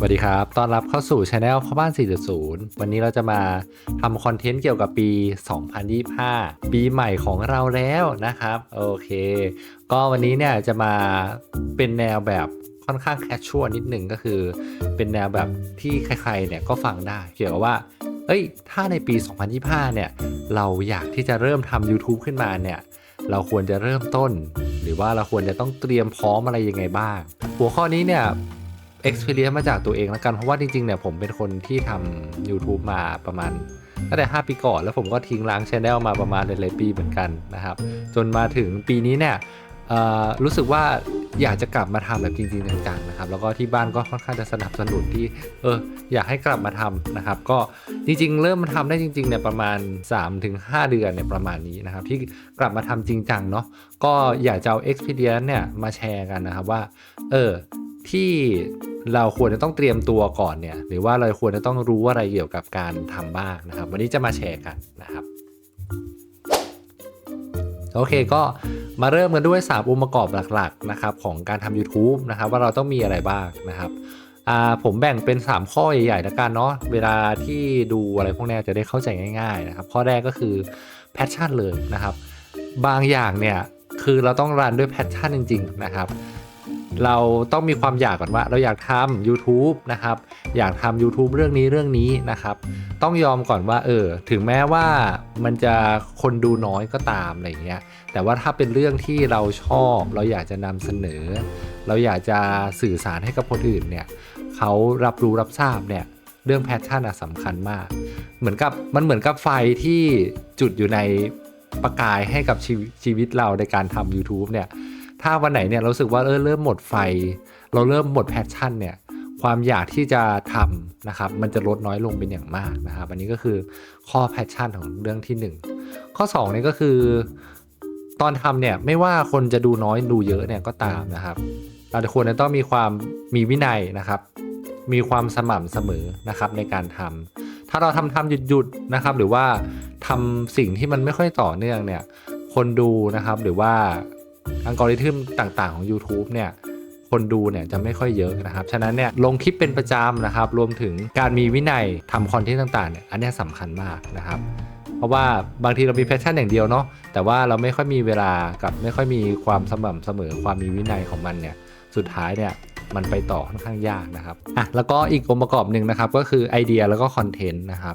สวัสดีครับ ต้อนรับเข้าสู่ช anel พ่อบ้าน 4.0 วันนี้เราจะมาทำคอนเทนต์เกี่ยวกับปี 2025 ปีใหม่ของเราแล้วนะครับ โอเค ก็วันนี้เนี่ยจะมาเป็นแนวแบบค่อนข้างแคชชวลนิดหนึ่งก็คือ เป็นแนวแบบที่ใครๆเนี่ยก็ฟังได้ เกี่ยวกับว่า เอ้ย ถ้าในปี 2025 เนี่ย เราอยากที่จะเริ่มทำ YouTube ขึ้นมาเนี่ยเราควรจะเริ่มต้น หรือว่าเราควรจะต้องเตรียมพร้อมอะไรยังไงบ้าง หัวข้อนี้เนี่ย experience มาจากตัวเองแล้วกัน เพราะว่าจริงๆเนี่ยผมเป็นคนที่ทำ YouTube มาประมาณตั้งแต่ 5 ปีก่อน แล้วผมก็ทิ้งล้างช anel มาประมาณหลายๆปีเหมือนกันนะครับ จนมาถึงปีนี้เนี่ย รู้สึกว่าอยากจะกลับมาทำแบบจริงๆจังๆนะครับ แล้วก็ที่บ้านก็ค่อนข้างจะสนับสนุนที่เอออยากให้กลับมาทำนะครับ ก็จริงๆ เริ่มมาทำได้จริงๆเนี่ยประมาณ 3-5 เดือนเนี่ยประมาณนี้นะครับ ที่กลับมาทำจริงจังเนาะก็อยากจะเอา experience เนี่ยมาแชร์กันนะครับว่า เออที่เราควรจะต้องเตรียมตัวก่อนเนี่ย หรือว่าเราควรจะต้องรู้อะไรเกี่ยวกับการทำบ้างนะครับ วันนี้จะมาแชร์กันนะครับ โอเคก็มาเริ่มกันด้วย 3 องค์ประกอบหลักๆนะครับของการทำ YouTube นะครับว่าเราต้องมีอะไรบ้างนะครับอ่าผมแบ่งเป็น 3 ข้อใหญ่ๆแล้วกันเนาะเวลาที่ดูอะไรพวกนี้จะได้เข้าใจง่ายๆนะครับข้อแรกก็คือแพชชั่นเลยนะครับ บางอย่างเนี่ยคือเราต้องรันด้วยแพชชั่นจริง ๆ นะครับ เราต้องมีความอยากก่อนว่า เราอยากทำ YouTube นะครับ อยากทำ YouTube เรื่องนี้เรื่องนี้นะครับ ต้องยอมก่อนว่าเออถึงแม้ว่ามันจะคนดูน้อยก็ตามอะไรเงี้ยแต่ว่าถ้าเป็นเรื่องที่เราชอบ เราอยากจะนำเสนอ เราอยากจะสื่อสารให้กับคนอื่นเนี่ยเขารับรู้รับทราบเนี่ยเรื่องแพชชั่นอะสำคัญมาก เหมือนกับมันเหมือนกับไฟที่จุดอยู่ในประกายให้กับชีวิตชีวิตเราในการทำ YouTube เนี่ย ถ้าวันไหนเนี่ยเราสึกว่าเออเริ่มหมดไฟ เราเริ่มหมดแพชชั่นเนี่ยความอยากที่จะทำนะครับมันจะลดน้อยลงเป็นอย่างมากนะครับ อันนี้ก็คือข้อแพชชั่นของเรื่องที่ 1 ข้อ2เนี่ยก็คือ ตอนทำเนี่ยไม่ว่าคนจะดูน้อยดูเยอะเนี่ยก็ตามนะครับ เราควรจะต้องมีความมีวินัยนะครับ มีความสม่ำเสมอนะครับในการทำถ้าเราทำทำหยุดหยุดนะครับ หรือว่าทำสิ่งที่มันไม่ค่อยต่อเนื่องเนี่ยคนดูนะครับหรือว่า อัลกอริทึมต่างๆของ YouTube เนี่ยคนดูเนี่ยจะไม่ค่อยเยอะนะครับ ฉะนั้นเนี่ยลงคลิปเป็นประจำนะครับ รวมถึงการมีวินัยทำคอนเทนต์ต่างๆเนี่ยอันนี้สำคัญมากนะครับ เพราะว่าบางทีเรามีแพชชั่นอย่างเดียวเนาะแต่ว่าเราไม่ค่อยมีเวลากับไม่ค่อยมีความสม่ำเสมอความมีวินัยของมันเนี่ยสุดท้ายเนี่ยมันไปต่อค่อนข้างยากนะครับอะแล้วก็อีกองค์ประกอบหนึ่งนะครับก็คือไอเดียแล้วก็คอนเทนต์นะครับ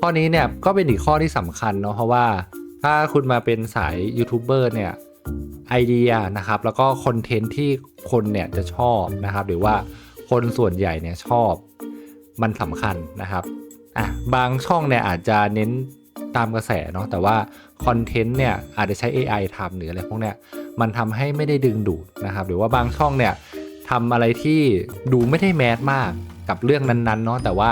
ข้อนี้เนี่ยก็เป็นอีกข้อที่สำคัญเนาะเพราะว่าถ้าคุณมาเป็นสายยูทูบเบอร์เนี่ย ไอเดียนะครับ แล้วก็คอนเทนต์ที่คนเนี่ยจะชอบนะครับ หรือว่าคนส่วนใหญ่เนี่ยชอบมันสำคัญนะครับอะบางช่องเนี่ยอาจจะเน้นตามกระแสเนาะแต่ว่าคอนเทนต์เนี่ยอาจจะใช้ AI ทำหรืออะไรพวกเนี้ยมันทำให้ไม่ได้ดึงดูดนะครับ หรือว่าบางช่องเนี่ยทำอะไรที่ดูไม่ได้แมสมากกับเรื่องนั้นๆเนาะแต่ว่า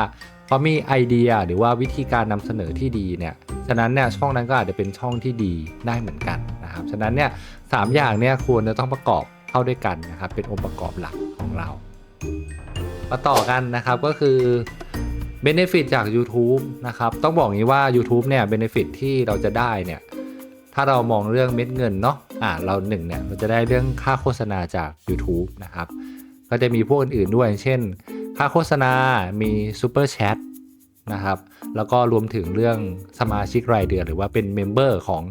พอมีไอเดียหรือว่าวิธีการนำเสนอที่ดีเนี่ยฉะนั้นเนี่ยช่องนั้นก็อาจจะเป็นช่องที่ดีได้เหมือนกัน นะครับ ฉะนั้นเนี่ยสามอย่างเนี่ยควรจะต้องประกอบเข้าด้วยกันนะครับ เป็นองค์ประกอบหลักของเรา มาต่อกันนะครับก็คือ Benefit จาก YouTube นะครับ ต้องบอกงี้ว่า YouTube เนี่ย Benefit ที่เราจะได้เนี่ย ถ้าเรามองเรื่องเม็ดเงินเนาะ อ่า เราหนึ่งเนี่ย เราจะได้เรื่องค่าโฆษณาจาก YouTube นะครับ ก็จะมีพวกอื่นๆด้วย เช่น ค่าโฆษณา มี Super Chat นะครับ แล้วก็รวมถึงเรื่องสมาชิกรายเดือนหรือว่าเป็นเมมเบอร์ของ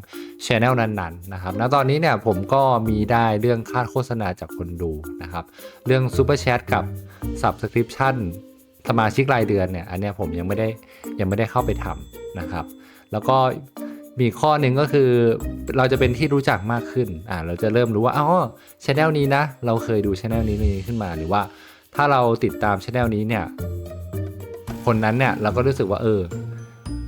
Channel นั้นๆนะครับณตอนนี้เนี่ยผมก็มีได้เรื่องค่าโฆษณาจากคนดูนะครับ เรื่อง Super Chat กับ Subscription สมาชิกรายเดือนเนี่ยอันเนี้ยผมยังไม่ได้ยังไม่ได้เข้าไปทำนะครับ แล้วก็มีข้อหนึ่งก็คือเราจะเป็นที่รู้จักมากขึ้นอ่าเราจะเริ่มรู้ว่าอ๋อช anel นี้นะ เราเคยดูช anel นี้นี้ขึ้นมาหรือว่า ถ้าเราติดตามช anel นี้เนี่ย คนนั้นเนี่ยเราก็รู้สึกว่าเออ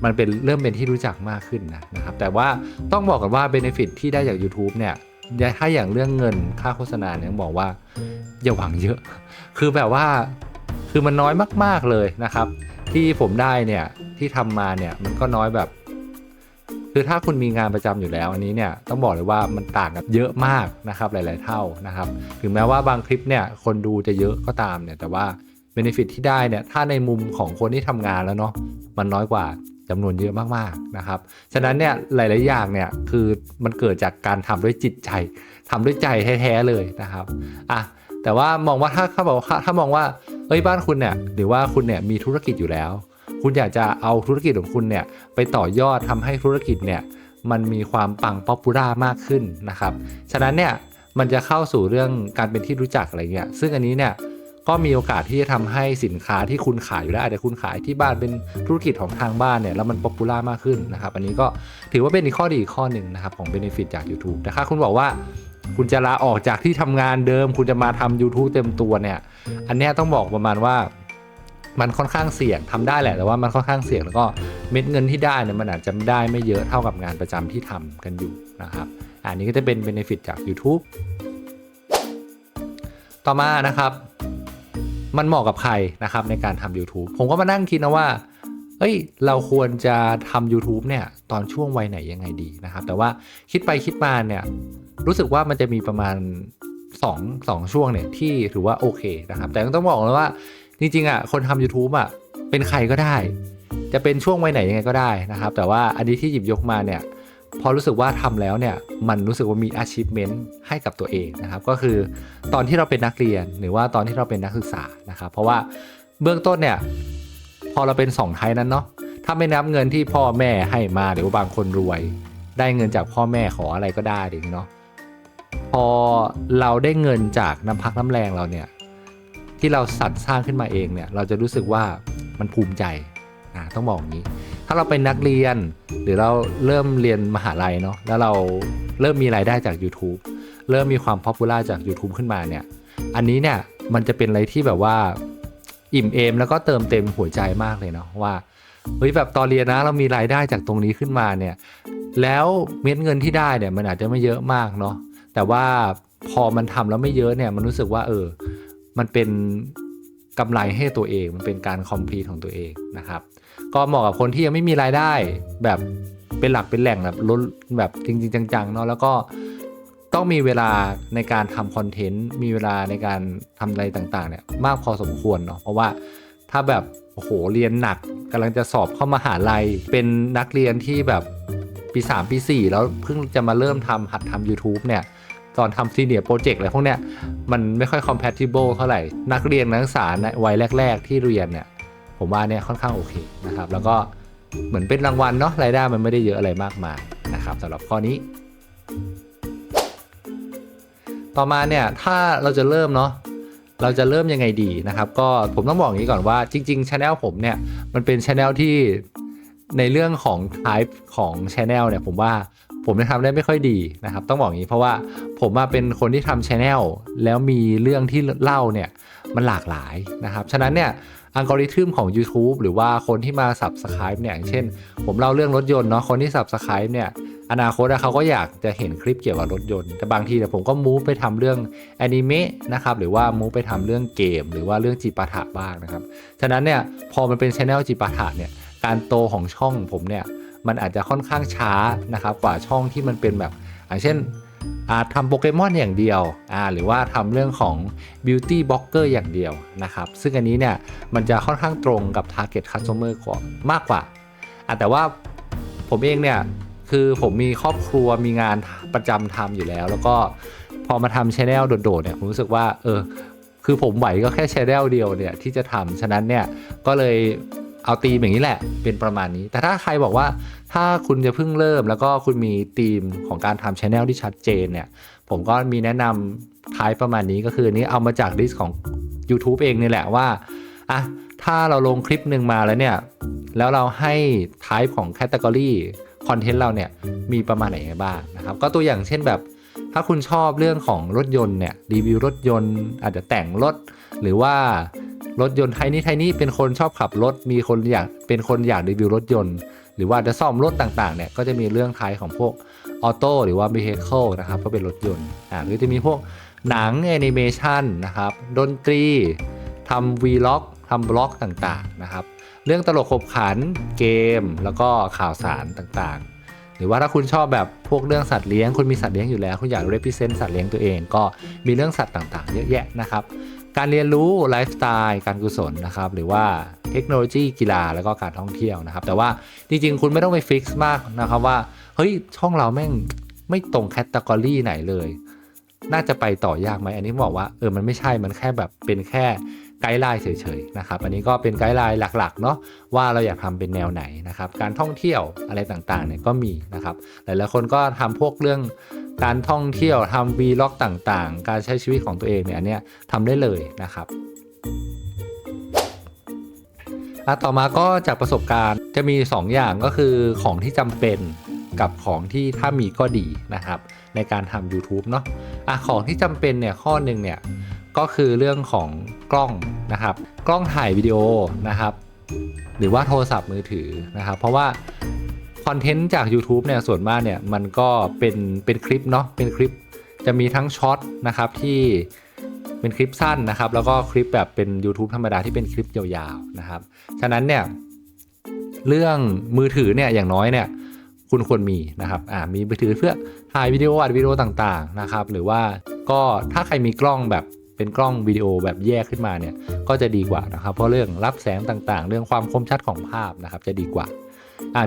มันเป็นเริ่มเป็นที่รู้จักมากขึ้นนะนะครับ แต่ว่าต้องบอกกันว่าเบนฟิตที่ได้จาก YouTube เนี่ยถ้าอย่างเรื่องเงินค่าโฆษณาเนี่ยต้องบอกว่าอย่าหวังเยอะ คือแบบว่าคือมันน้อยมาก ๆเลยนะครับ ที่ผมได้เนี่ยที่ทำมาเนี่ยมันก็น้อยแบบ คือถ้าคุณมีงานประจำอยู่แล้วอันนี้เนี่ยต้องบอกเลยว่ามันต่างกันเยอะมากนะครับหลาย ๆ เท่านะครับ ถึงแม้ว่าบางคลิปเนี่ยคนดูจะเยอะก็ตามเนี่ยแต่ว่า เบนฟิตที่ได้เนี่ย ถ้าในมุมของคนที่ทำงานแล้วเนาะมันน้อยกว่าจำนวนเยอะมากๆนะครับ ฉะนั้นเนี่ยหลาย ๆ อย่างเนี่ยคือมันเกิดจากการทำด้วยจิตใจทำด้วยใจแท้ ๆ เลยนะครับอะแต่ว่ามองว่าถ้าเขาบอกถ้ามองว่าเอ้ยบ้านคุณเนี่ยหรือว่าคุณเนี่ยมีธุรกิจอยู่แล้ว คุณอยากจะเอาธุรกิจของคุณเนี่ยไปต่อยอดทำให้ธุรกิจเนี่ยมันมีความปังป๊อปปูล่ามากขึ้นนะครับ ฉะนั้นเนี่ยมันจะเข้าสู่เรื่องการเป็นที่รู้จักอะไรเงี้ยซึ่งอันนี้เนี่ย ก็มีโอกาสที่จะทำให้สินค้าที่คุณขายอยู่แล้วอาจจะคุณขายที่บ้านเป็นธุรกิจของทางบ้านเนี่ยแล้วมันป๊อปปูล่ามากขึ้นนะครับอันนี้ก็ถือว่าเป็นอีกข้อดีอีกข้อหนึ่งนะครับของ Benefit จาก YouTube แต่ถ้าคุณบอกว่าคุณจะลาออกจากที่ทำงานเดิม คุณจะมาทำ YouTube เต็มตัวเนี่ย อันนี้ต้องบอกประมาณว่ามันค่อนข้างเสี่ยงทำได้แหละแต่ว่ามันค่อนข้างเสี่ยงแล้วก็เม็ดเงินที่ได้เนี่ยมันอาจจะได้ไม่เยอะเท่ากับงานประจำที่ทำกันอยู่นะครับ อันนี้ก็จะเป็น Benefit จาก YouTube ต่อมานะครับ มันเหมาะกับใครนะครับในการทำ YouTube ผมก็มานั่งคิดนะว่าเอ้ยเราควรจะทำ YouTube เนี่ยตอนช่วงวัยไหนยังไงดีนะครับ แต่ว่าคิดไปคิดมาเนี่ยรู้สึกว่ามันจะมีประมาณ2 2ช่วงเนี่ยที่ถือว่าโอเคนะครับ แต่ต้องบอกเลยว่าจริงๆอะคนทำ YouTube อะเป็นใครก็ได้ จะเป็นช่วงวัยไหนยังไงก็ได้นะครับ แต่ว่าอันนี้ที่หยิบยกมาเนี่ย พอรู้สึกว่าทำแล้วเนี่ยมันรู้สึกว่ามี achievement ให้กับตัวเองนะครับ ก็คือตอนที่เราเป็นนักเรียนหรือว่าตอนที่เราเป็นนักศึกษานะครับ เพราะว่าเบื้องต้นเนี่ยพอเราเป็นสองไทยนั้นเนาะถ้าไม่นับเงินที่พ่อแม่ให้มาหรือว่าบางคนรวย ได้เงินจากพ่อแม่ขออะไรก็ได้อย่างเนาะพอเราได้เงินจากน้ำพักน้ำแรงเราเนี่ยที่เราสรรสร้างขึ้นมาเองเนี่ยเราจะรู้สึกว่ามันภูมิใจอ่าต้องบอกอย่างนี้ ถ้าเราเป็นนักเรียน หรือเราเริ่มเรียนมหาลัยเนาะแล้วเราเริ่มมีรายได้จาก YouTube เริ่มมีความพ o p ปูล่าจาก YouTube ขึ้นมาเนี่ย อันนี้เนี่ยมันจะเป็นอะไรที่แบบว่าอิ่มเอมแล้วก็เติมเต็มหัวใจมากเลยเนาะว่าเฮ้ยแบบตอนเรียนนะเรามีรายได้จากตรงนี้ขึ้นมาเนี่ย แล้วเม็ดเงินที่ได้เนี่ยมันอาจจะไม่เยอะมากเนาะแต่ว่าพอมันทำแล้วไม่เยอะเนี่ยมันรู้สึกว่าเออ มันเป็นกำไรให้ตัวเอง มันเป็นการคอมพลีทของตัวเองนะครับ ก็เหมาะกับคนที่ยังไม่มีรายได้แบบเป็นหลักเป็นแหล่งแบบล้นแบบจริง ๆ จังๆเนาะแล้วก็ต้องมีเวลาในการทำคอนเทนต์มีเวลาในการทำอะไรต่างๆเนี่ยมากพอสมควรเนาะเพราะว่าถ้าแบบโอ้โหเรียนหนักกำลังจะสอบเข้ามาหาลัย เป็นนักเรียนที่แบบปี 3 ปี 4 แล้วเพิ่งจะมาเริ่มทำหัดทำ YouTube เนี่ยตอนทำซีเนียร์โปรเจกต์อะไรพวกเนี้ยมันไม่ค่อย compatible เท่าไหร่ นักเรียนนักศึกษาในวัยแรก ๆ ที่เรียนเนี่ย ผมว่าเนี่ยค่อนข้างโอเคนะครับ แล้วก็เหมือนเป็นรางวัลเนาะรายได้มันไม่ได้เยอะอะไรมากมายนะครับสำหรับข้อนี้ ต่อมาเนี่ยถ้าเราจะเริ่มเนาะเราจะเริ่มยังไงดีนะครับ ก็ผมต้องบอกอย่างนี้ก่อนว่าจริงๆช anel ผมเนี่ยมันเป็นช anel ที่ในเรื่องของ type ของ channel เนี่ยผมว่าผมทำได้ไม่ค่อยดีนะครับ ต้องบอกอย่างนี้เพราะว่าผมมาเป็นคนที่ทำ channel แล้วมีเรื่องที่เล่าเนี่ยมันหลากหลายนะครับ ฉะนั้นเนี่ย อัลกอริทึมของ YouTube หรือว่าคนที่มา Subscribe เนี่ยอย่างเช่น ผมเล่าเรื่องรถยนต์เนาะคนที่ Subscribe เนี่ยอนาคตเขาก็อยากจะเห็นคลิปเกี่ยวกับรถยนต์ แต่บางทีเนี่ยผมก็มูฟไปทำเรื่องแอนิเมะนะครับหรือว่ามูฟไปทำเรื่องเกม หรือว่าเรื่องจิปาถะบ้างนะครับฉะนั้นเนี่ยพอมันเป็นช anel จิปาถะเนี่ยการโตของช่องผมเนี่ยมันอาจจะค่อนข้างช้านะครับกว่าช่องที่มันเป็นแบบอย่างเช่น ทำโปเกมอนอย่างเดียวหรือว่าทำเรื่องของ Beauty b l o g g e r อย่างเดียวนะครับ ซึ่งอันนี้เนี่ยมันจะค่อนข้างตรงกับ Target Customer กว่ามากกว่า แต่ว่าผมเองเนี่ยคือผมมีครอบครัวมีงานประจำทำอยู่แล้ว แล้วก็พอมาทำชแนลโดดๆเนี่ยผมรู้สึกว่าเออคือผมไหวก็แค่ชแนลเดียวเนี่ยที่จะทำฉะนั้นเนี่ยก็เลยเอาธีมอย่างนี้แหละเป็นประมาณนี้ แต่ถ้าใครบอกว่า ถ้าคุณจะเพิ่งเริ่มแล้วก็คุณมีธีมของการทำชแนลที่ชัดเจนเนี่ย ผมก็มีแนะนำท้ายประมาณนี้ก็คือนี้เอามาจากลิสต์ของ YouTube เองนี่แหละว่าอะถ้าเราลงคลิปหนึ่งมาแล้วเนี่ย แล้วเราให้ type ของ category คอนเทนต์เราเนี่ยมีประมาณไหนบ้างนะครับ ก็ตัวอย่างเช่นแบบ ถ้าคุณชอบเรื่องของรถยนต์เนี่ยรีวิวรถยนต์อาจจะแต่งรถ หรือว่ารถยนต์ไทยนี่ไทยนี่เป็นคนชอบขับรถ มีคนอยากเป็นคนอยากรีวิวรถยนต์ หรือว่าจะซ่อมรถต่างๆเนี่ยก็จะมีเรื่องท้ายของพวกออโต้หรือว่า vehicle นะครับก็เป็นรถยนต์อ่าหรือจะมีพวกหนังแอนิเมชันนะครับดนตรีทำ vlog ทำบล็อกต่างๆนะครับเรื่องตลกขบขันเกม แล้วก็ข่าวสารต่างๆ หรือว่าถ้าคุณชอบแบบพวกเรื่องสัตว์เลี้ยงคุณมีสัตว์เลี้ยงอยู่แล้ว คุณอยาก represent สัตว์เลี้ยงตัวเอง ก็มีเรื่องสัตว์ต่างๆ เยอะแยะนะครับ การเรียนรู้ไลฟ์สไตล์การกุศลนะครับหรือว่าเทคโนโลยีกีฬาแล้วก็การท่องเที่ยวนะครับ แต่ว่าจริงๆ คุณไม่ต้องไปฟิกซ์มากนะครับว่าเฮ้ยช่องเราแม่งไม่ตรงแคตตากรีไหนเลย น่าจะไปต่อยากไหมอันนี้บอกว่าเออมันไม่ใช่มันแค่แบบเป็นแค่ไกด์ไลน์เฉยๆนะครับ อันนี้ก็เป็นไกด์ไลน์หลักๆเนาะว่าเราอยากทำเป็นแนวไหนนะครับ การท่องเที่ยวอะไรต่างๆเนี่ยก็มีนะครับ หลายๆคนก็ทำพวกเรื่อง การท่องเที่ยวทำวีล็อกต่างๆ การใช้ชีวิตของตัวเองเนี่ยอันเนี้ยทำได้เลยนะครับอะต่อมาก็จากประสบการณ์จะมี 2 อย่างก็คือของที่จำเป็นกับของที่ถ้ามีก็ดีนะครับ ในการทำ YouTube เนาะอะของที่จำเป็นเนี่ยข้อหนึ่งเนี่ยก็คือเรื่องของกล้องนะครับ กล้องถ่ายวิดีโอนะครับ หรือว่าโทรศัพท์มือถือนะครับ เพราะว่า อนเทนต์จาก YouTube เนี่ยส่วนมากเนี่ยมันก็เป็นเป็นคลิปเนาะเป็นคลิปจะมีทั้งช็อตนะครับที่เป็นคลิปสั้นนะครับ แล้วก็คลิปแบบเป็น YouTube ธรรมดาที่เป็นคลิปยาวๆนะครับ ฉะนั้นเนี่ยเรื่องมือถือเนี่ยอย่างน้อยเนี่ยคุณควรมีนะครับอ่ามีมือถือเพื่อถ่ายวิดีโออัดวิดีโอต่างๆนะครับ หรือว่าก็ถ้าใครมีกล้องแบบเป็นกล้องวิดีโอแบบแยกขึ้นมาเนี่ยก็จะดีกว่านะครับ เพราะเรื่องรับแสงต่างๆ เรื่องความคมชัดของภาพนะครับจะดีกว่าอ่า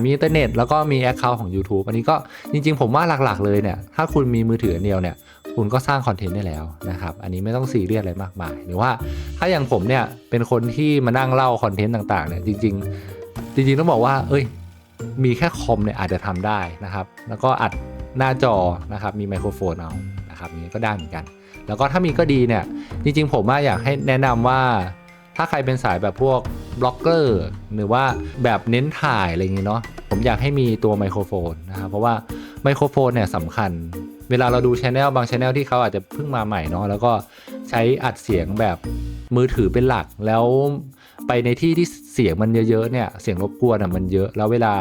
มีอินเทอร์เน็ตแล้วก็มีแอคเคาท์ของ YouTube อันนี้ก็จริง ๆ ผมว่าหลักๆเลยเนี่ยถ้าคุณมีมือถือเดียวเนี่ยคุณก็สร้างคอนเทนต์ได้แล้วนะครับอันนี้ไม่ต้องซีเรียสอะไรมากมายหรือว่าถ้าอย่างผมเนี่ยเป็นคนที่มานั่งเล่าคอนเทนต์ต่างๆเนี่ยจริง ๆ จริง ๆ ต้องบอกว่า เอ้ยมีแค่คอมเนี่ยอาจจะทำได้นะครับ แล้วก็อัดหน้าจอนะครับมีไมโครโฟนเอานะครับอย่างนี้ก็ได้เหมือนกัน แล้วก็ถ้ามีก็ดีเนี่ยจริง ๆ ผมว่าอยากให้แนะนำว่า ถ้าใครเป็นสายแบบพวกบล็อกเกอร์หรือว่าแบบเน้นถ่ายอะไรอย่างงี้เนาะผมอยากให้มีตัวไมโครโฟนนะครับเพราะว่าไมโครโฟนเนี่ยสำคัญ เวลาเราดูชแนลบางชแนลที่เขาอาจจะเพิ่งมาใหม่เนาะแล้วก็ใช้อัดเสียงแบบมือถือเป็นหลักแล้วไปในที่ที่เสียงมันเยอะๆเนี่ยเสียงรบกวนอะมันเยอะ แล้วเวลา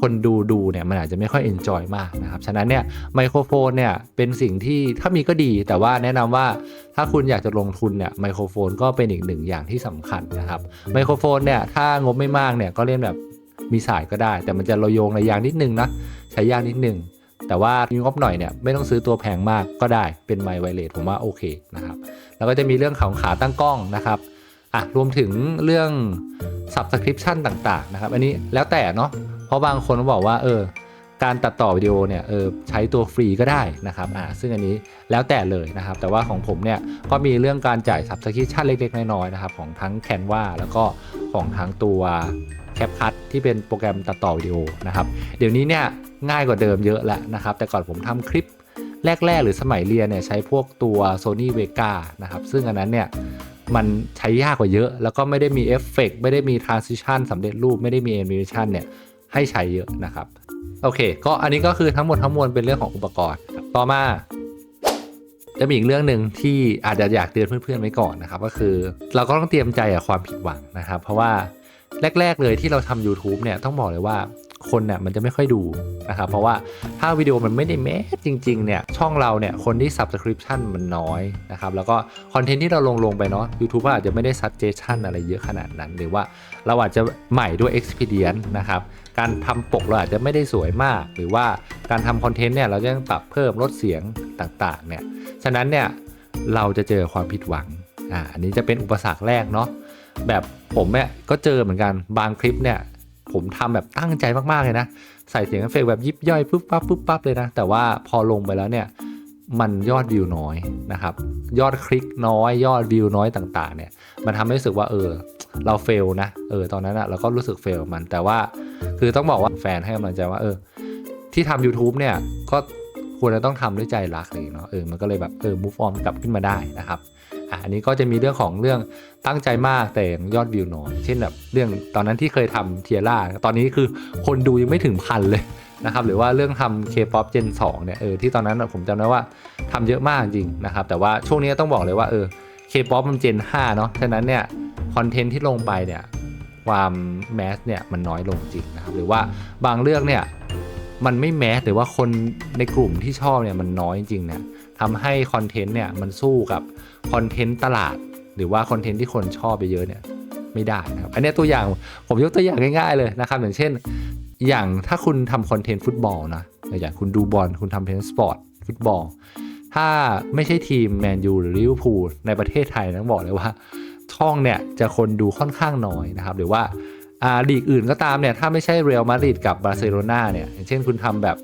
คนดูดูเนี่ยมันอาจจะไม่ค่อยเอนจอยมากนะครับ ฉะนั้นเนี่ยไมโครโฟนเนี่ยเป็นสิ่งที่ถ้ามีก็ดี แต่ว่าแนะนำว่าถ้าคุณอยากจะลงทุนเนี่ยไมโครโฟนก็เป็นอีกหนึ่งอย่างที่สำคัญนะครับไมโครโฟนเนี่ยถ้างบไม่มากเนี่ยก็เล่นแบบมีสายก็ได้ แต่มันจะระโยงระยางนิดนึงนะใช้ยากนิดนึงแต่ว่ามีงบหน่อยเนี่ยไม่ต้องซื้อตัวแพงมากก็ได้เป็นไมไวเลสผมว่าโอเคนะครับแล้วก็จะมีเรื่องของขาตั้งกล้องนะครับอะรวมถึงเรื่อง subscription ต่างๆนะครับ อันนี้แล้วแต่เนาะ ราะบางคนบอกว่าเออการตัดต่อวิดีโอเนี่ยเออใช้ตัวฟรีก็ได้นะครับอ่าซึ่งอันนี้แล้วแต่เลยนะครับ แต่ว่าของผมเนี่ยก็มีเรื่องการจ่าย subscription เล็กๆ น้อยๆนะครับของทั้ง Canva แล้วก็ของทั้งตัว CapCut ที่เป็นโปรแกรมตัดต่อวิดีโอนะครับเดี๋ยวนี้เนี่ยง่ายกว่าเดิมเยอะแล้วนะครับ แต่ก่อนผมทำคลิปแรก ๆ หรือสมัยเรียนเนี่ยใช้พวกตัว Sony Vega นะครับซึ่งอันนั้นเนี่ยมันใช้ยากกว่าเยอะ แล้วก็ไม่ได้มีเอฟเฟกไม่ได้มี transition สำเร็จรูปไม่ได้มี animation เนี่ย ให้ใช้เยอะนะครับ โอเค ก็อันนี้ก็คือทั้งหมดทั้งมวลเป็นเรื่องของอุปกรณ์ ต่อมาจะมีอีกเรื่องหนึ่งที่อาจจะอยากเตือนเพื่อนๆไว้ก่อนนะครับ ก็คือเราก็ต้องเตรียมใจกับความผิดหวังนะครับ เพราะว่าแรก ๆ เลยที่เราทำ YouTube เนี่ยต้องบอกเลยว่าคนเนี่ยมันจะไม่ค่อยดูนะครับ เพราะว่าถ้าวิดีโอมันไม่ได้แม้จริง ๆ เนี่ยช่องเราเนี่ยคนที่ subscription มันน้อยนะครับ แล้วก็คอนเทนต์ที่เราลงลงไปเนาะ YouTube อาจจะไม่ได้ suggestion อะไรเยอะขนาดนั้น หรือว่าเราอาจจะใหม่ด้วย experience นะครับ การทำปกเราอาจจะไม่ได้สวยมาก หรือว่าการทำคอนเทนต์เนี่ยเราจะต้องปรับเพิ่มลดเสียงต่างๆเนี่ยฉะนั้นเนี่ยเราจะเจอความผิดหวังอ่าอันนี้จะเป็นอุปสรรคแรกเนาะแบบผมเนี่ยก็เจอเหมือนกันบางคลิปเนี่ยผมทำแบบตั้งใจมากๆเลยนะ ใส่เสียงเอฟเฟกแบบยิบย่อยปุ๊บปั๊บปุ๊บปั๊บเลยนะ แต่ว่าพอลงไปแล้วเนี่ยมันยอดวิวน้อยนะครับ ยอดคลิกน้อยยอดวิวน้อยต่างๆเนี่ยมันทำให้รู้สึกว่าเออ เราเฟลนะเออตอนนั้นอะเราก็รู้สึกเฟลมันแต่ว่า คือต้องบอกว่าแฟนให้กำลังใจว่าเออ ที่ทำ YouTube เนี่ยก็ควรจะต้องทำด้วยใจรักเลยเนาะเออมันก็เลยแบบเออ move on กลับขึ้นมาได้นะครับอะอันนี้ก็จะมีเรื่องของเรื่องตั้งใจมากแต่ยอดวิวน้อยเช่นแบบเรื่องตอนนั้นที่เคยทำเทียร่าตอนนี้คือคนดูยังไม่ถึงพันเลยนะครับหรือว่าเรื่องทำ K-POP Gen 2เนี่ยเออที่ตอนนั้นผมจำได้ว่าทำเยอะมากจริงนะครับแต่ว่าช่วงนี้ต้องบอกเลยว่าเออ K-POP มัน Gen 5เนาะฉะนั้นเนี่ยคอนเทนต์ที่ลงไปเนี่ยความแมสเนี่ยมันน้อยลงจริงนะครับหรือว่าบางเรื่องเนี่ยมันไม่แมสหรือว่าคนในกลุ่มที่ชอบเนี่ยมันน้อยจริงเนี่ยทำให้คอนเทนต์เนี่ยมันสู้กับคอนเทนต์ตลาด หรือว่าคอนเทนต์ที่คนชอบไปเยอะเนี่ยไม่ได้นะครับอันนี้ตัวอย่างผมยกตัวอย่างง่ายๆเลยนะครับอย่างเช่น อย่างถ้าคุณทำคอนเทนต์ฟุตบอลนะอย่างคุณดูบอลคุณทำคอนเทนต์สปอร์ตฟุตบอล ถ้าไม่ใช่ทีมแมนยูหรือลิเวอร์พูลในประเทศไทยต้องบอกเลยว่า ช่องเนี่ยจะคนดูค่อนข้างน้อยนะครับ หรือว่าอ่าลีกอื่นก็ตามเนี่ย ถ้าไม่ใช่เรอัลมาดริดกับบาร์เซโลนาเนี่ย อย่างเช่นคุณทำแบบ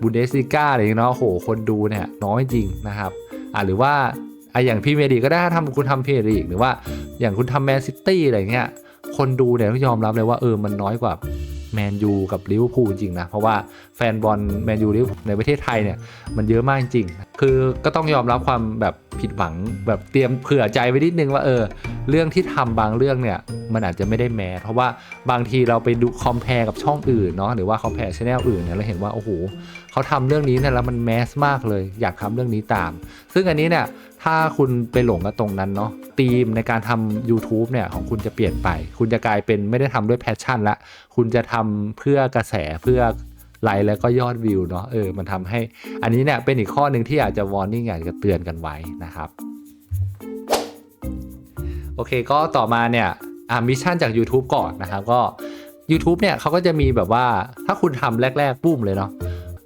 บุนเดสลิก้าอะไรอย่างเนาะโหคนดูเนี่ยน้อยจริงนะครับอ่าหรือว่าอะอย่างพีเมียร์ลีกก็ได้ถ้าทำคุณทำพีเมียร์ลีกหรือว่าอย่างคุณทำแมนซิตี้อะไรเงี้ยคนดูเนี่ยต้องยอมรับเลยว่าเออมันน้อยกว่า แมนยูกับลิเวอร์พูลจริงๆนะ เพราะว่าแฟนบอลแมนยูลิเวอร์พูลในประเทศไทยเนี่ยมันเยอะมากจริงๆ คือก็ต้องยอมรับความแบบผิดหวังแบบเตรียมเผื่อใจไว้นิดนึงว่าเออ เรื่องที่ทำบางเรื่องเนี่ยมันอาจจะไม่ได้แมสเพราะว่าบางทีเราไปดูคอมเพลกับช่องอื่นเนาะหรือว่าคอมเพลชแนลอื่นเนี่ยเราเห็นว่าโอ้โหเขาทำเรื่องนี้เนี่ยแล้วมันแมสมากเลย อยากทำเรื่องนี้ตาม ซึ่งอันนี้เนี่ย ถ้าคุณไปหลงกับตรงนั้นเนาะธีมในการทำ YouTube เนี่ยของคุณจะเปลี่ยนไป คุณจะกลายเป็นไม่ได้ทำด้วยแพชชั่นละ คุณจะทำเพื่อกระแสเพื่อไลค์แล้วก็ยอดวิวเนาะเออมันทำให้ อันนี้เนี่ยเป็นอีกข้อหนึ่งที่อาจจะวอร์นิ่งอยากจะเตือนกันไว้นะครับโอเคก็ต่อมาเนี่ยอ่ามิชชั่นจาก YouTube ก่อนนะครับก็ YouTube เนี่ยเขาก็จะมีแบบว่าถ้าคุณทำแรก ๆปุ้มเลยเนาะ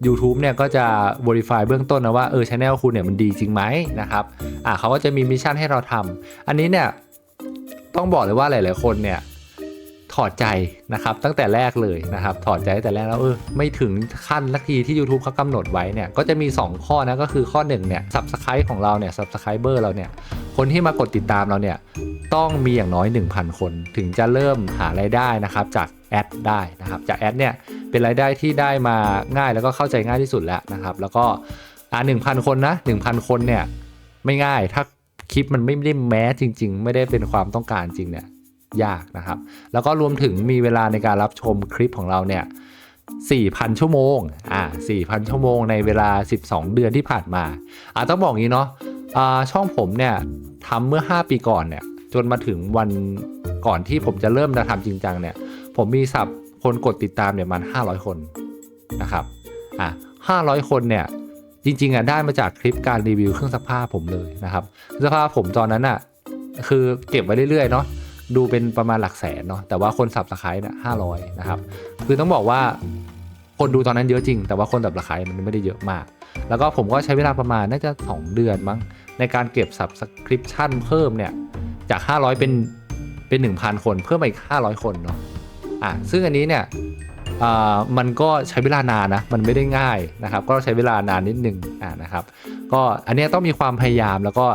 YouTube เนี่ยก็จะ verify เบื้องต้นนะว่าเออช anel คุณเนี่ยมันดีจริงไหมนะครับอ่าเขาก็จะมีมิชชั่นให้เราทำอันนี้เนี่ยต้องบอกเลยว่าหลาย ๆ คนเนี่ยถอดใจนะครับตั้งแต่แรกเลยนะครับถอดใจตั้งแต่แรกแล้วเออไม่ถึงขั้นลักทีที่ YouTube เขากำหนดไว้เนี่ยก็จะมี 2 ข้อนะก็คือข้อ1เนี่ย subscribe ของเราเนี่ย subscriber เราเนี่ยคนที่มากดติดตามเราเนี่ยต้องมีอย่างน้อย 1,000 คน ถึงจะเริ่มหารายได้นะครับจากแอดได้นะครับจากแอดเนี่ย เป็นรายได้ที่ได้มาง่ายแล้วก็เข้าใจง่ายที่สุดแล้วนะครับ แล้วก็อ่าหนึ่งพันคนนะ1,000คนเนี่ยไม่ง่ายถ้าคลิปมันไม่ได้แม้จริง ๆ ไม่ได้เป็นความต้องการจริงเนี่ยยากนะครับ แล้วก็รวมถึงมีเวลาในการรับชมคลิปของเราเนี่ย4,000 ชั่วโมง อ่า 4,000 ชั่วโมงในเวลา 12 เดือนที่ผ่านมา อ่าต้องบอกงี้เนาะ อ่า ช่องผมเนี่ยทำเมื่อ 5 ปีก่อนเนี่ย จนมาถึงวันก่อนที่ผมจะเริ่มจะทำจริงจังเนี่ย ผมมีสับ คนกดติดตามเนี่ยมัน500 คนนะครับอ่า500 คนเนี่ยจริงๆอะได้มาจากคลิปการรีวิวเครื่องซักผ้าผมเลยนะครับเครื่องซักผ้าผมตอนนั้นอะคือเก็บไว้เรื่อยๆเนาะดูเป็นประมาณหลักแสนเนาะแต่ว่าคนสับสไครต์เนี่ยห้าร้อยนะครับคือต้องบอกว่าคนดูตอนนั้นเยอะจริง แต่ว่าคนสับสไครต์มันไม่ได้เยอะมาก แล้วก็ผมก็ใช้เวลาประมาณน่าจะ 2 เดือนมั้งในการเก็บสับสคริปชั่นเพิ่มเนี่ยจาก 500 เป็นเป็น 1,000 คนเพิ่มมาอีก 500 คนเนาะ อะซึ่งอันนี้เนี่ยอ่ามันก็ใช้เวลานานนะ มันไม่ได้ง่ายนะครับ ก็ใช้เวลานานนิดนึงอ่านะครับ ก็อันนี้ต้องมีความพยายามแล้วก็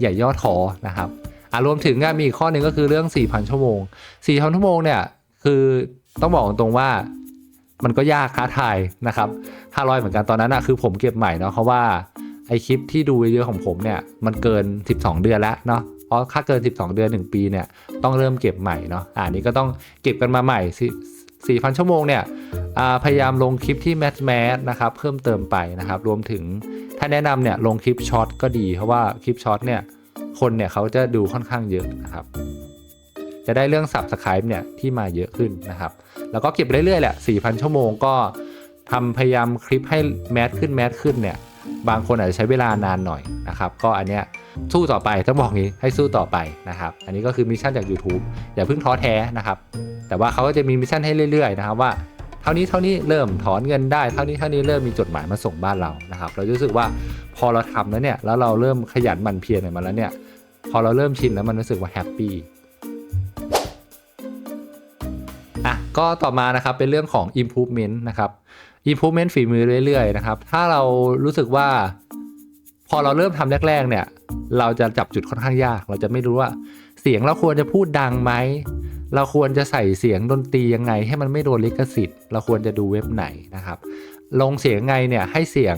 อย่าย่อท้อนะครับอะรวมถึงมีอีกข้อหนึ่งก็คือเรื่อง 4,000 ชั่วโมง 4,000 ชั่วโมงเนี่ยคือต้องบอกตรงว่ามันก็ยากท้าทายนะครับ500เหมือนกันตอนนั้นอะคือผมเก็บใหม่เนาะเพราะว่าไอคลิปที่ดูเยอะของผมเนี่ยมันเกิน 12 เดือนแล้วเนาะ เพราะค่าเกิน 12 เดือน 1 ปีเนี่ยต้องเริ่มเก็บใหม่เนาะอ่านี้ก็ต้องเก็บกันมาใหม่4,000 ชั่วโมงเนี่ยอ่าพยายามลงคลิปที่แมสแมสนะครับเพิ่มเติมไปนะครับ รวมถึงถ้าแนะนำเนี่ยลงคลิปช็อตก็ดี เพราะว่าคลิปช็อตเนี่ยคนเนี่ยเขาจะดูค่อนข้างเยอะนะครับ จะได้เรื่อง Subscribe เนี่ยที่มาเยอะขึ้นนะครับ แล้วก็เก็บเรื่อยๆแหละ4,000 ชั่วโมงก็ทำพยายามคลิปให้แมสขึ้นแมสขึ้นเนี่ย บางคนอาจจะใช้เวลานานหน่อยนะครับก็อันเนี้ยสู้ต่อไปต้องบอกงี้ให้สู้ต่อไปนะครับอันนี้ก็คือมิชชั่นจาก YouTube อย่าเพิ่งท้อแท้นะครับแต่ว่าเขาก็จะมีมิชชั่นให้เรื่อยๆนะครับว่าเท่านี้เท่านี้เริ่มถอนเงินได้เท่านี้เท่านี้เริ่มมีจดหมายมาส่งบ้านเรานะครับเรารู้สึกว่าพอเราทำแล้วเนี่ยแล้วเราเริ่มขยันหมั่นเพียรมันแล้วเนี่ยพอเราเริ่มชินแล้วมันรู้สึกว่าแฮปปี้อะก็ต่อมานะครับเป็นเรื่องของ improvement นะครับ improvement ฝีมือเรื่อยๆนะครับ ถ้าเรารู้สึกว่า พอเราเริ่มทำแรก ๆ เนี่ย เราจะจับจุดค่อนข้างยาก เราจะไม่รู้ว่าเสียงเราควรจะพูดดังไหม เราควรจะใส่เสียงดนตรียังไง ให้มันไม่โดนลิขสิทธิ์ เราควรจะดูเว็บไหนนะครับ ลงเสียงไงเนี่ยให้เสียง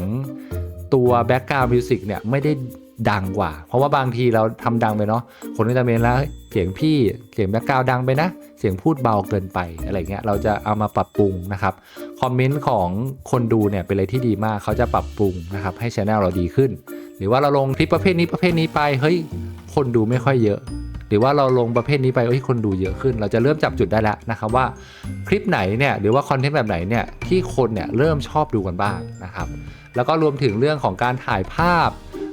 ตัวแบ็กกราวด์มิวสิกเนี่ยไม่ได้ ดังกว่า เพราะว่าบางทีเราทำดังไปเนาะคนก็จะเมนแล้วเสียงพี่เสียงแบ็กกราวดังไปนะ เสียงพูดเบาเกินไปอะไรเงี้ยเราจะเอามาปรับปรุงนะครับคอมเมนต์ของคนดูเนี่ยเป็นอะไรที่ดีมากเขาจะปรับปรุงนะครับให้ช anel เราดีขึ้น หรือว่าเราลงคลิปประเภทนี้ประเภทนี้ไปเฮ้ยคนดูไม่ค่อยเยอะ หรือว่าเราลงประเภทนี้ไปเฮ้ยคนดูเยอะขึ้น เราจะเริ่มจับจุดได้แล้วนะครับว่าคลิปไหนเนี่ยหรือว่าคอนเทนต์แบบไหนเนี่ยที่คนเนี่ยเริ่มชอบดูกันบ้างนะครับแล้วก็รวมถึงเรื่องของการถ่ายภาพ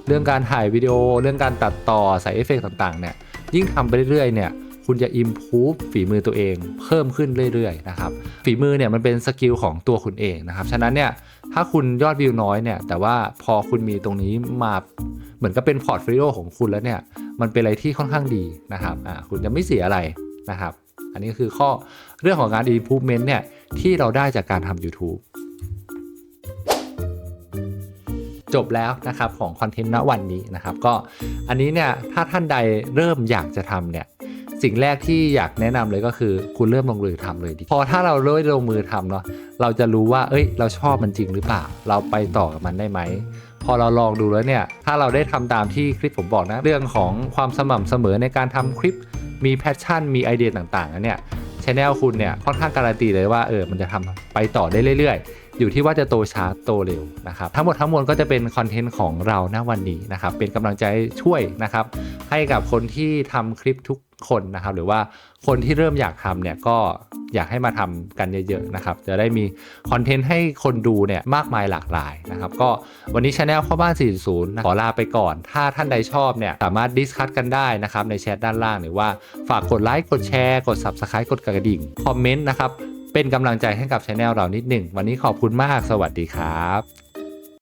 เรื่องการถ่ายวิดีโอ เรื่องการตัดต่อใส่เอฟเฟกต์ต่างๆเนี่ยยิ่งทำไปเรื่อยๆเนี่ยคุณจะ improve ฝีมือตัวเองเพิ่มขึ้นเรื่อยๆนะครับฝีมือเนี่ยมันเป็นสกิลของตัวคุณเองนะครับฉะนั้นเนี่ยถ้าคุณยอดวิวน้อยเนี่ยแต่ว่าพอคุณมีตรงนี้มาเหมือนกับเป็นพอร์ตโฟลิโอของคุณแล้วเนี่ยมันเป็นอะไรที่ค่อนข้างดีนะครับอ่าคุณจะไม่เสียอะไรนะครับ อันนี้คือข้อเรื่องของการ improvement เนี่ยที่เราได้จากการทำ YouTube จบแล้วนะครับของคอนเทนต์ณวันนี้นะครับ ก็อันนี้เนี่ยถ้าท่านใดเริ่มอยากจะทำเนี่ยสิ่งแรกที่อยากแนะนำเลยก็คือคุณเริ่มลงมือทำเลยดีพอถ้าเราเริ่มลงมือทำเนาะเราจะรู้ว่า เอ้ย เราชอบมันจริงหรือเปล่า เราไปต่อกับมันได้ไหม พอเราลองดูแล้วเนี่ย ถ้าเราได้ทำตามที่คลิปผมบอกนะ เรื่องของความสม่ำเสมอในการทำคลิปมีแพชชั่น มีไอเดียต่างๆอันเนี่ยชแนลคุณเนี่ยค่อนข้างการันตีเลยว่าเออมันจะทำไปต่อได้เรื่อยๆ อยู่ที่ว่าจะโตช้าโตเร็วนะครับทั้งหมดทั้งมวลก็จะเป็นคอนเทนต์ของเราณวันนี้นะครับเป็นกำลังใจช่วยนะครับให้กับคนที่ทำคลิปทุกคนนะครับหรือว่าคนที่เริ่มอยากทำเนี่ยก็อยากให้มาทำกันเยอะๆนะครับจะได้มีคอนเทนต์ให้คนดูเนี่ยมากมายหลากหลายนะครับก็วันนี้ช anel พ่อบ้าน 40นะขอลาไปก่อน ถ้าท่านใดชอบเนี่ยสามารถดิสคัตกันได้นะครับในแชทด้านล่างหรือว่าฝากกดไลค์กดแชร์ กด Subscribe กดกระดิ่ง คอมเมนต์นะครับ เป็นกำลังใจให้กับช anel เรานิดหนึ่ง วันนี้ขอบคุณมาก สวัสดีครับ